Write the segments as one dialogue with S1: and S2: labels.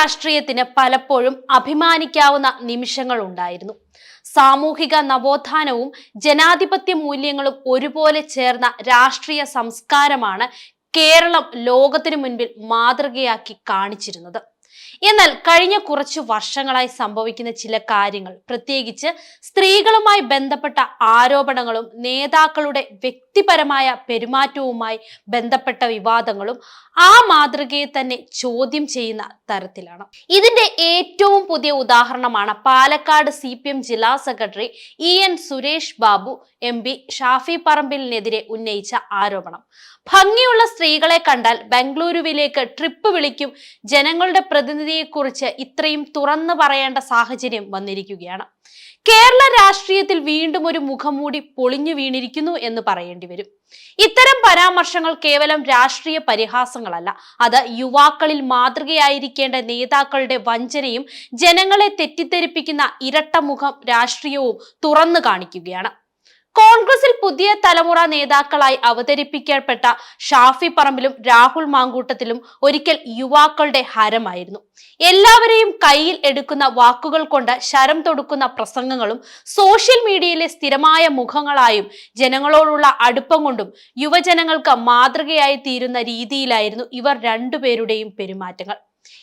S1: രാഷ്ട്രീയത്തിന് പലപ്പോഴും അഭിമാനിക്കാവുന്ന നിമിഷങ്ങൾ ഉണ്ടായിരുന്നു സാമൂഹിക നവോത്ഥാനവും ജനാധിപത്യ മൂല്യങ്ങളും ഒരുപോലെ ചേർന്ന രാഷ്ട്രീയ സംസ്കാരമാണ് കേരളം ലോകത്തിനു മുൻപിൽ മാതൃകയാക്കി കാണിച്ചിരുന്നത്. എന്നാൽ കഴിഞ്ഞ കുറച്ച് വർഷങ്ങളായി സംഭവിക്കുന്ന ചില കാര്യങ്ങൾ പ്രത്യേകിച്ച് സ്ത്രീകളുമായി ബന്ധപ്പെട്ട ആരോപണങ്ങളും നേതാക്കളുടെ വ്യക്തിപരമായ പെരുമാറ്റവുമായി ബന്ധപ്പെട്ട വിവാദങ്ങളും ആ മാതൃകയെ തന്നെ ചോദ്യം ചെയ്യുന്ന തരത്തിലാണ്. ഇതിന്റെ ഏറ്റവും പുതിയ ഉദാഹരണമാണ് പാലക്കാട് സി ജില്ലാ secretary E N Suresh Babu M P Shafi പറമ്പിലിനെതിരെ ഉന്നയിച്ച ആരോപണം. ഭംഗിയുള്ള സ്ത്രീകളെ കണ്ടാൽ ബംഗളൂരുവിലേക്ക് ട്രിപ്പ് വിളിക്കും ജനങ്ങളുടെ പ്രതിനിധിയെക്കുറിച്ച് ഇത്രയും തുറന്നു പറയേണ്ട സാഹചര്യം വന്നിരിക്കുകയാണ്. കേരള രാഷ്ട്രീയത്തിൽ വീണ്ടും ഒരു മുഖംമൂടി പൊളിഞ്ഞു വീണിരിക്കുന്നു എന്ന് പറയേണ്ടി വരും. ഇത്തരം പരാമർശങ്ങൾ കേവലം രാഷ്ട്രീയ പരിഹാസങ്ങളല്ല. അത് യുവാക്കളിൽ മാതൃകയായിരിക്കേണ്ട നേതാക്കളുടെ വഞ്ചനയും ജനങ്ങളെ തെറ്റിദ്ധരിപ്പിക്കുന്ന ഇരട്ടമുഖം രാഷ്ട്രീയവും തുറന്നു കാണിക്കുകയാണ്. കോൺഗ്രസിൽ പുതിയ തലമുറ നേതാക്കളായി അവതരിപ്പിക്കപ്പെട്ട ഷാഫി പറമ്പിലും രാഹുൽ മാങ്കൂട്ടത്തിലും ഒരിക്കൽ യുവാക്കളുടെ ഹരമായിരുന്നു. എല്ലാവരെയും കയ്യിൽ എടുക്കുന്ന വാക്കുകൾ കൊണ്ട് ശരം തൊടുക്കുന്ന പ്രസംഗങ്ങളും സോഷ്യൽ മീഡിയയിലെ സ്ഥിരമായ മുഖങ്ങളായും ജനങ്ങളോടുള്ള അടുപ്പം കൊണ്ടും യുവജനങ്ങൾക്ക് മാതൃകയായി തീരുന്ന രീതിയിലായിരുന്നു ഇവർ രണ്ടുപേരുടെയും പെരുമാറ്റങ്ങൾ.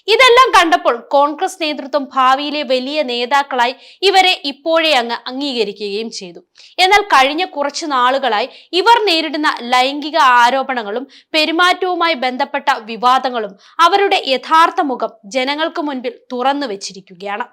S1: ഇതെല്ലാം കണ്ടപ്പോൾ കോൺഗ്രസ് നേതൃത്വം ഭാവിയിലെ വലിയ നേതാക്കളായി ഇവരെ ഇപ്പോഴേ അങ്ങ് അംഗീകരിക്കുകയും ചെയ്തു. എന്നാൽ കഴിഞ്ഞ കുറച്ചു നാളുകളായി ഇവർ നേരിടുന്ന ലൈംഗിക ആരോപണങ്ങളും പെരുമാറ്റവുമായി ബന്ധപ്പെട്ട വിവാദങ്ങളും അവരുടെ യഥാർത്ഥ മുഖം ജനങ്ങൾക്ക് മുൻപിൽ തുറന്നു വെച്ചിരിക്കുകയാണ്.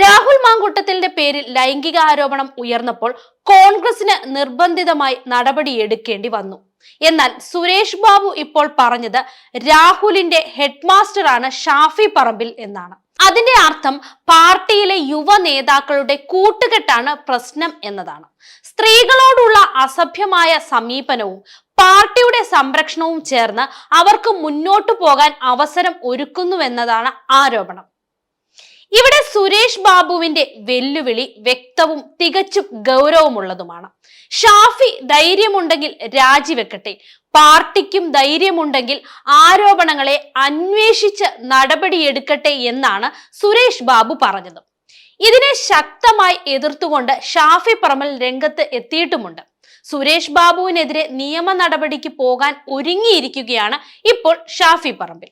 S1: രാഹുൽ മാങ്കൂട്ടത്തിന്റെ പേരിൽ ലൈംഗിക ആരോപണം ഉയർന്നപ്പോൾ കോൺഗ്രസിന് നിർബന്ധിതമായി നടപടിയെടുക്കേണ്ടി വന്നു. എന്നാൽ സുരേഷ് ബാബു ഇപ്പോൾ പറഞ്ഞത് രാഹുലിന്റെ ഹെഡ്മാസ്റ്റർ ആണ് ഷാഫി പറമ്പിൽ എന്നാണ്. അതിന്റെ അർത്ഥം പാർട്ടിയിലെ യുവ നേതാക്കളുടെ കൂട്ടുകെട്ടാണ് പ്രശ്നം എന്നതാണ്. സ്ത്രീകളോടുള്ള അസഭ്യമായ സമീപനവും പാർട്ടിയുടെ സംരക്ഷണവും ചേർന്ന് അവർക്ക് മുന്നോട്ടു പോകാൻ അവസരം ഒരുക്കുന്നുവെന്നതാണ് ആരോപണം. ഇവിടെ സുരേഷ് ബാബുവിന്റെ വെല്ലുവിളി വ്യക്തവും തികച്ചും ഗൗരവമുള്ളതുമാണ്. ഷാഫി ധൈര്യമുണ്ടെങ്കിൽ രാജിവെക്കട്ടെ. പാർട്ടിക്കും ധൈര്യമുണ്ടെങ്കിൽ ആരോപണങ്ങളെ അന്വേഷിച്ച് നടപടിയെടുക്കട്ടെ എന്നാണ് സുരേഷ് ബാബു പറഞ്ഞത്. ഇതിനെ ശക്തമായി എതിർത്തുകൊണ്ട് ഷാഫി പറമ്പൽ രംഗത്ത് എത്തിയിട്ടുമുണ്ട്. സുരേഷ് ബാബുവിനെതിരെ നിയമ നടപടിക്ക് പോകാൻ ഒരുങ്ങിയിരിക്കുകയാണ് ഇപ്പോൾ ഷാഫി പറമ്പിൽ.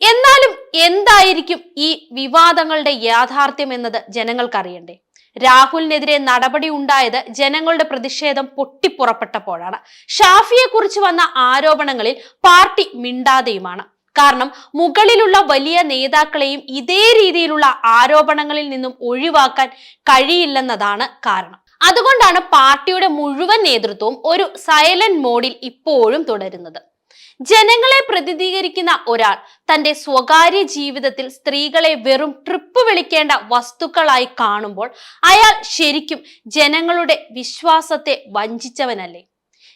S1: എന്നാലും എന്തായിരിക്കും ഈ വിവാദങ്ങളുടെ യാഥാർത്ഥ്യം എന്നത് ജനങ്ങൾക്കറിയണ്ടേ? രാഹുലിനെതിരെ നടപടി ഉണ്ടായത് ജനങ്ങളുടെ പ്രതിഷേധം പൊട്ടിപ്പുറപ്പെട്ടപ്പോഴാണ്. ഷാഫിയെ കുറിച്ച് വന്ന ആരോപണങ്ങളിൽ പാർട്ടി മിണ്ടാതെയുമാണ്. കാരണം മുകളിലുള്ള വലിയ നേതാക്കളെയും ഇതേ രീതിയിലുള്ള ആരോപണങ്ങളിൽ നിന്നും ഒഴിവാക്കാൻ കഴിയില്ലെന്നതാണ് കാരണം. അതുകൊണ്ടാണ് പാർട്ടിയുടെ മുഴുവൻ നേതൃത്വവും ഒരു സൈലന്റ് മോഡിൽ ഇപ്പോഴും തുടരുന്നത്. ജനങ്ങളെ പ്രതിനിധീകരിക്കുന്ന ഒരാൾ തന്റെ സ്വകാര്യ ജീവിതത്തിൽ സ്ത്രീകളെ വെറും ട്രിപ്പ് വിളിക്കേണ്ട വസ്തുക്കളായി കാണുമ്പോൾ അയാൾ ശരിക്കും ജനങ്ങളുടെ വിശ്വാസത്തെ വഞ്ചിച്ചവനല്ലേ?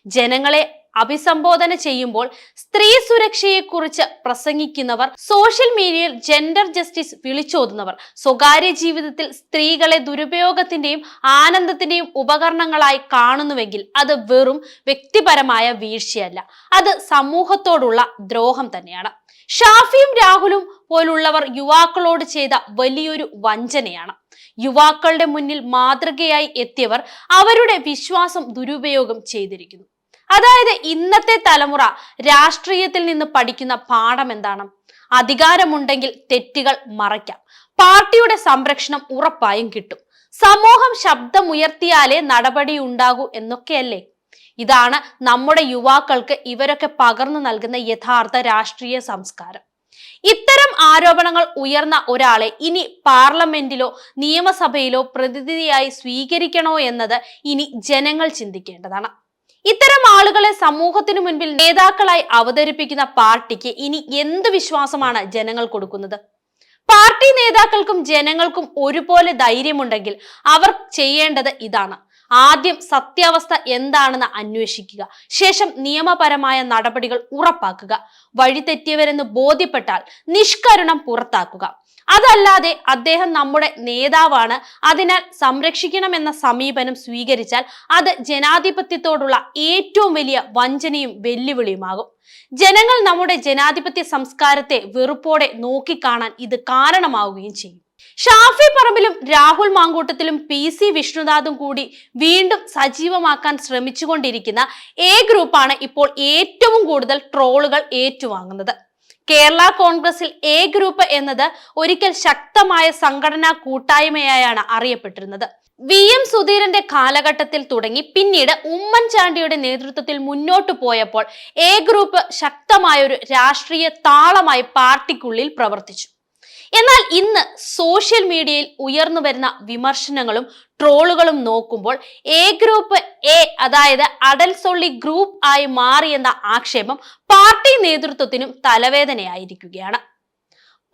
S1: ജനങ്ങളെ അഭിസംബോധന ചെയ്യുമ്പോൾ സ്ത്രീ സുരക്ഷയെക്കുറിച്ച് പ്രസംഗിക്കുന്നവർ സോഷ്യൽ മീഡിയയിൽ ജെൻഡർ ജസ്റ്റിസ് വിളിച്ചോതുന്നവർ സ്വകാര്യ ജീവിതത്തിൽ സ്ത്രീകളെ ദുരുപയോഗത്തിന്റെയും ആനന്ദത്തിന്റെയും ഉപകരണങ്ങളായി കാണുന്നുവെങ്കിൽ അത് വെറും വ്യക്തിപരമായ വീഴ്ചയല്ല. അത് സമൂഹത്തോടുള്ള ദ്രോഹം തന്നെയാണ്. ഷാഫിയും രാഹുലും പോലുള്ളവർ യുവാക്കളോട് ചെയ്ത വലിയൊരു വഞ്ചനയാണ്. യുവാക്കളുടെ മുന്നിൽ മാതൃകയായി എത്തിയവർ അവരുടെ വിശ്വാസം ദുരുപയോഗം ചെയ്തിരിക്കുന്നു. അതായത് ഇന്നത്തെ തലമുറ രാഷ്ട്രീയത്തിൽ നിന്ന് പഠിക്കുന്ന പാഠം എന്താണ്? അധികാരമുണ്ടെങ്കിൽ തെറ്റുകൾ മറയ്ക്കാം. പാർട്ടിയുടെ സംരക്ഷണം ഉറപ്പായും കിട്ടും. സമൂഹം ശബ്ദമുയർത്തിയാലേ നടപടി ഉണ്ടാകൂ എന്നൊക്കെയല്ലേ? ഇതാണ് നമ്മുടെ യുവാക്കൾക്ക് ഇവരൊക്കെ പകർന്നു നൽകുന്ന യഥാർത്ഥ രാഷ്ട്രീയ സംസ്കാരം. ഇത്തരം ആരോപണങ്ങൾ ഉയർന്ന ഒരാളെ ഇനി പാർലമെന്റിലോ നിയമസഭയിലോ പ്രതിനിധിയായി സ്വീകരിക്കണോ എന്നത് ഇനി ജനങ്ങൾ ചിന്തിക്കേണ്ടതാണ്. ഇത്തരം ആളുകളെ സമൂഹത്തിനു മുൻപിൽ നേതാക്കളായി അവതരിപ്പിക്കുന്ന പാർട്ടിക്ക് ഇനി എന്ത് വിശ്വാസമാണ് ജനങ്ങൾ കൊടുക്കുന്നത്? പാർട്ടി നേതാക്കൾക്കും ജനങ്ങൾക്കും ഒരുപോലെ ധൈര്യമുണ്ടെങ്കിൽ അവർ ചെയ്യേണ്ടത് ഇതാണ്. ആദ്യം സത്യാവസ്ഥ എന്താണെന്ന് അന്വേഷിക്കുക. ശേഷം നിയമപരമായ നടപടികൾ ഉറപ്പാക്കുക. വഴിതെറ്റിയവരെന്ന് ബോധ്യപ്പെട്ടാൽ നിഷ്കരുണം പുറത്താക്കുക. അതല്ലാതെ അദ്ദേഹം നമ്മുടെ നേതാവാണ്. അതിനാൽ സംരക്ഷിക്കണമെന്ന സമീപനം സ്വീകരിച്ചാൽ അത് ജനാധിപത്യത്തോടുള്ള ഏറ്റവും വലിയ വഞ്ചനയും വെല്ലുവിളിയുമാകും. ജനങ്ങൾ നമ്മുടെ ജനാധിപത്യ സംസ്കാരത്തെ വെറുപ്പോടെ നോക്കിക്കാണാൻ ഇത് കാരണമാവുകയും ചെയ്യും. ഷാഫി പറമ്പിലും രാഹുൽ മാങ്കൂട്ടത്തിലും പി സി വിഷ്ണുനാഥും കൂടി വീണ്ടും സജീവമാക്കാൻ ശ്രമിച്ചുകൊണ്ടിരിക്കുന്ന എ ഗ്രൂപ്പാണ് ഇപ്പോൾ ഏറ്റവും കൂടുതൽ ട്രോളുകൾ ഏറ്റുവാങ്ങുന്നത്. കേരള കോൺഗ്രസിൽ എ ഗ്രൂപ്പ് എന്നത് ഒരിക്കൽ ശക്തമായ സംഘടനാ കൂട്ടായ്മയായാണ് അറിയപ്പെട്ടിരുന്നത്. വി എം സുധീരന്റെ കാലഘട്ടത്തിൽ തുടങ്ങി പിന്നീട് ഉമ്മൻചാണ്ടിയുടെ നേതൃത്വത്തിൽ മുന്നോട്ടു പോയപ്പോൾ എ ഗ്രൂപ്പ് ശക്തമായ ഒരു രാഷ്ട്രീയ താളമായി പാർട്ടിക്കുള്ളിൽ പ്രവർത്തിച്ചു. എന്നാൽ ഇന്ന് സോഷ്യൽ മീഡിയയിൽ ഉയർന്നു വരുന്ന വിമർശനങ്ങളും ട്രോളുകളും നോക്കുമ്പോൾ എ ഗ്രൂപ്പ് എ അതായത് അടൽ സൊള്ളി ഗ്രൂപ്പ് ആയി മാറിയെന്ന ആക്ഷേപം പാർട്ടി നേതൃത്വത്തിനും തലവേദനയായിരിക്കുകയാണ്.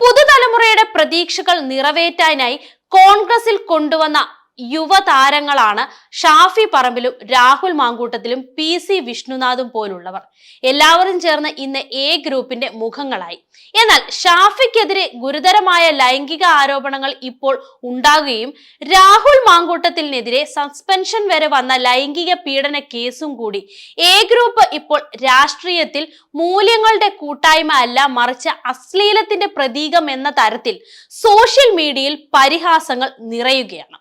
S1: പുതുതലമുറയുടെ പ്രതീക്ഷകൾ നിറവേറ്റാനായി കോൺഗ്രസിൽ കൊണ്ടുവന്ന യുവതാരങ്ങളാണ് ഷാഫി പറമ്പിലും രാഹുൽ മാങ്കൂട്ടത്തിലും പി സി വിഷ്ണുനാഥും പോലുള്ളവർ. എല്ലാവരും ചേർന്ന് ഇന്ന് എ ഗ്രൂപ്പിന്റെ മുഖങ്ങളായി. എന്നാൽ ഷാഫിക്കെതിരെ ഗുരുതരമായ ലൈംഗിക ആരോപണങ്ങൾ ഇപ്പോൾ ഉണ്ടാകുകയും രാഹുൽ മാങ്കൂട്ടത്തിനെതിരെ സസ്പെൻഷൻ വരെ വന്ന ലൈംഗിക പീഡന കേസും കൂടി. എ ഗ്രൂപ്പ് ഇപ്പോൾ രാഷ്ട്രീയത്തിൽ മൂല്യങ്ങളുടെ കൂട്ടായ്മ അല്ല മറിച്ച് അശ്ലീലത്തിന്റെ പ്രതീകം എന്ന തരത്തിൽ സോഷ്യൽ മീഡിയയിൽ പരിഹാസങ്ങൾ നിറയുകയാണ്.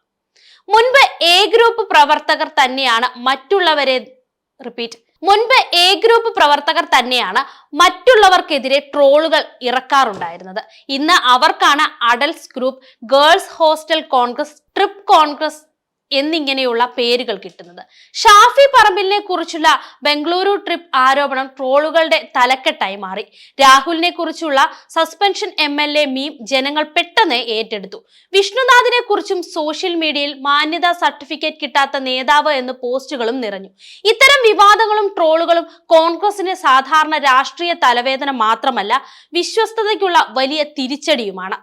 S1: മുൻപ് എ ഗ്രൂപ്പ് പ്രവർത്തകർ തന്നെയാണ് മറ്റുള്ളവരെ റിപ്പീറ്റ് മുൻപ് എ ഗ്രൂപ്പ് പ്രവർത്തകർ തന്നെയാണ് മറ്റുള്ളവർക്കെതിരെ ട്രോളുകൾ ഇറക്കാറുണ്ടായിരുന്നത്. ഇന്ന് അവർക്കാണ് adults group girls hostel Congress trip Congress എന്നിങ്ങനെയുള്ള പേരുകൾ കിട്ടുന്നത്. ഷാഫി പറമ്പിലിനെ കുറിച്ചുള്ള ബംഗളൂരു ട്രിപ്പ് ആരോപണം ട്രോളുകളുടെ തലക്കെട്ടായി മാറി. രാഹുലിനെ കുറിച്ചുള്ള suspension M L A meme ജനങ്ങൾ പെട്ടെന്ന് ഏറ്റെടുത്തു. വിഷ്ണുനാഥിനെ കുറിച്ചും സോഷ്യൽ മീഡിയയിൽ മാന്യതാ സർട്ടിഫിക്കറ്റ് കിട്ടാത്ത നേതാവ് എന്ന് പോസ്റ്റുകളും നിറഞ്ഞു. ഇത്തരം വിവാദങ്ങളും ട്രോളുകളും കോൺഗ്രസിന് സാധാരണ രാഷ്ട്രീയ തലവേദന മാത്രമല്ല വിശ്വസ്തതയ്ക്കുള്ള വലിയ തിരിച്ചടിയുമാണ്.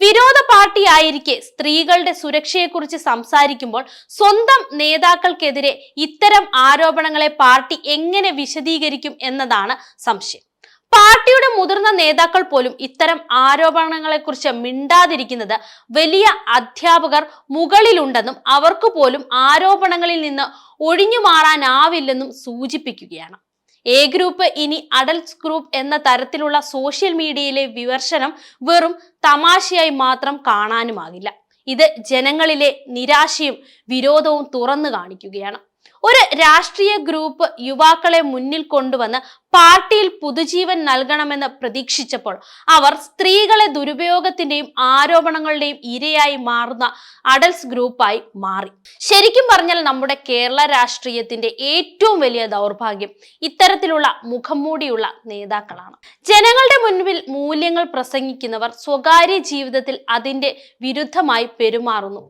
S1: വിരോധ പാർട്ടിയായിരിക്കെ സ്ത്രീകളുടെ സുരക്ഷയെക്കുറിച്ച് സംസാരിക്കുമ്പോൾ സ്വന്തം നേതാക്കൾക്കെതിരെ ഇത്തരം ആരോപണങ്ങളെ പാർട്ടി എങ്ങനെ വിശദീകരിക്കും എന്നതാണ് സംശയം. പാർട്ടിയുടെ മുതിർന്ന നേതാക്കൾ പോലും ഇത്തരം ആരോപണങ്ങളെക്കുറിച്ച് മിണ്ടാതിരിക്കുന്നത് വലിയ അധ്യാപകർ മുകളിലുണ്ടെന്നും അവർക്ക് പോലും ആരോപണങ്ങളിൽ നിന്ന് ഒഴിഞ്ഞു മാറാനാവില്ലെന്നും സൂചിപ്പിക്കുകയാണ്. എ ഗ്രൂപ്പ് ഇനി അഡൽട്സ് ഗ്രൂപ്പ് എന്ന തരത്തിലുള്ള സോഷ്യൽ മീഡിയയിലെ വിമർശനം വെറും തമാശയായി മാത്രം കാണാനുമാകില്ല. ഇത് ജനങ്ങളിലെ നിരാശയും വിരോധവും തുറന്നു കാണിക്കുകയാണ്. ഒരു രാഷ്ട്രീയ ഗ്രൂപ്പ് യുവാക്കളെ മുന്നിൽ കൊണ്ടുവന്ന് പാർട്ടിയിൽ പുതുജീവൻ നൽകണമെന്ന് പ്രതീക്ഷിച്ചപ്പോൾ അവർ സ്ത്രീകളെ ദുരുപയോഗത്തിന്റെയും ആരോപണങ്ങളുടെയും ഇരയായി മാറുന്ന അഡൽസ് ഗ്രൂപ്പായി മാറി. ശരിക്കും പറഞ്ഞാൽ നമ്മുടെ കേരള രാഷ്ട്രീയത്തിന്റെ ഏറ്റവും വലിയ ദൗർഭാഗ്യം ഇത്തരത്തിലുള്ള മുഖംമൂടിയുള്ള നേതാക്കളാണ്. ജനങ്ങളുടെ മുൻപിൽ മൂല്യങ്ങൾ പ്രസംഗിക്കുന്നവർ സ്വകാര്യ ജീവിതത്തിൽ അതിന്റെ വിരുദ്ധമായി പെരുമാറുന്നു.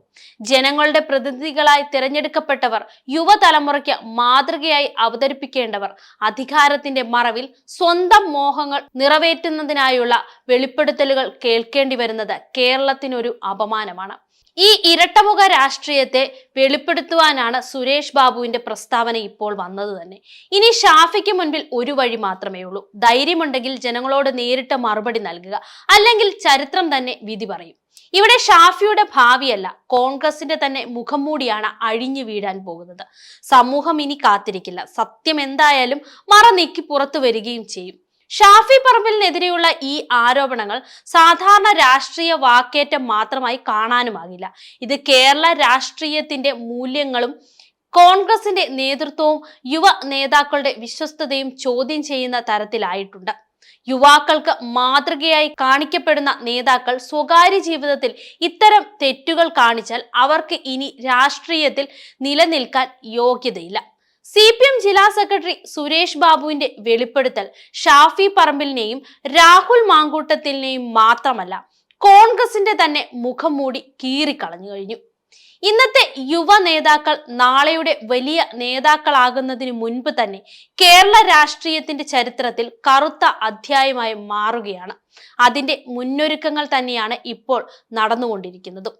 S1: ജനങ്ങളുടെ പ്രതിനിധികളായി തിരഞ്ഞെടുക്കപ്പെട്ടവർ യുവതലമുറയ്ക്ക് മാതൃകയായി അവതരിപ്പിക്കേണ്ടവർ അധികാരത്തിന്റെ മറവിൽ സ്വന്തം മോഹങ്ങൾ നിറവേറ്റുന്നതിനായുള്ള വെളിപ്പെടുത്തലുകൾ കേൾക്കേണ്ടി വരുന്നത് കേരളത്തിനൊരു അപമാനമാണ്. ഈ ഇരട്ടമുഖ രാഷ്ട്രീയത്തെ വെളിപ്പെടുത്തുവാനാണ് സുരേഷ് ബാബുവിന്റെ പ്രസ്താവന ഇപ്പോൾ വന്നത് തന്നെ. ഇനി ഷാഫിക്ക് മുൻപിൽ ഒരു വഴി മാത്രമേ ഉള്ളൂ. ധൈര്യമുണ്ടെങ്കിൽ ജനങ്ങളോട് നേരിട്ട് മറുപടി നൽകുക. അല്ലെങ്കിൽ ചരിത്രം തന്നെ വിധി പറയും. ഇവിടെ ഷാഫിയുടെ ഭാവിയല്ല കോൺഗ്രസിന്റെ തന്നെ മുഖം മൂടിയാണ് അഴിഞ്ഞു വീഴാൻ പോകുന്നത്. സമൂഹം ഇനി കാത്തിരിക്കില്ല. സത്യം എന്തായാലും മറ നീക്കി പുറത്തു വരികയും ചെയ്യും. ഷാഫി പറമ്പിലിനെതിരെയുള്ള ഈ ആരോപണങ്ങൾ സാധാരണ രാഷ്ട്രീയ വാക്കേറ്റം മാത്രമായി കാണാനുമാകില്ല. ഇത് കേരള രാഷ്ട്രീയത്തിന്റെ മൂല്യങ്ങളും കോൺഗ്രസിന്റെ നേതൃത്വവും യുവ നേതാക്കളുടെ വിശ്വസ്തതയും ചോദ്യം ചെയ്യുന്ന തരത്തിലായിട്ടുണ്ട്. യുവാക്കൾക്ക് മാതൃകയായി കാണിക്കപ്പെടുന്ന നേതാക്കൾ സ്വകാര്യ ജീവിതത്തിൽ ഇത്തരം തെറ്റുകൾ കാണിച്ചാൽ അവർക്ക് ഇനി രാഷ്ട്രീയത്തിൽ നിലനിൽക്കാൻ യോഗ്യതയില്ല. സി പി എം ജില്ലാ സെക്രട്ടറി സുരേഷ് ബാബുവിന്റെ വെളിപ്പെടുത്തൽ ഷാഫി പറമ്പിലിനെയും രാഹുൽ മാങ്കൂട്ടത്തിലിനെയും മാത്രമല്ല കോൺഗ്രസിന്റെ തന്നെ മുഖം മൂടി കീറിക്കളഞ്ഞു കഴിഞ്ഞു. ഇന്നത്തെ യുവ നേതാക്കൾ നാളെയുടെ വലിയ നേതാക്കളാകുന്നതിന് മുൻപ് തന്നെ കേരള രാഷ്ട്രീയത്തിന്റെ ചരിത്രത്തിൽ കറുത്ത അധ്യായമായി മാറുകയാണ്. അതിന്റെ മുന്നൊരുക്കങ്ങൾ തന്നെയാണ് ഇപ്പോൾ നടന്നുകൊണ്ടിരിക്കുന്നതും.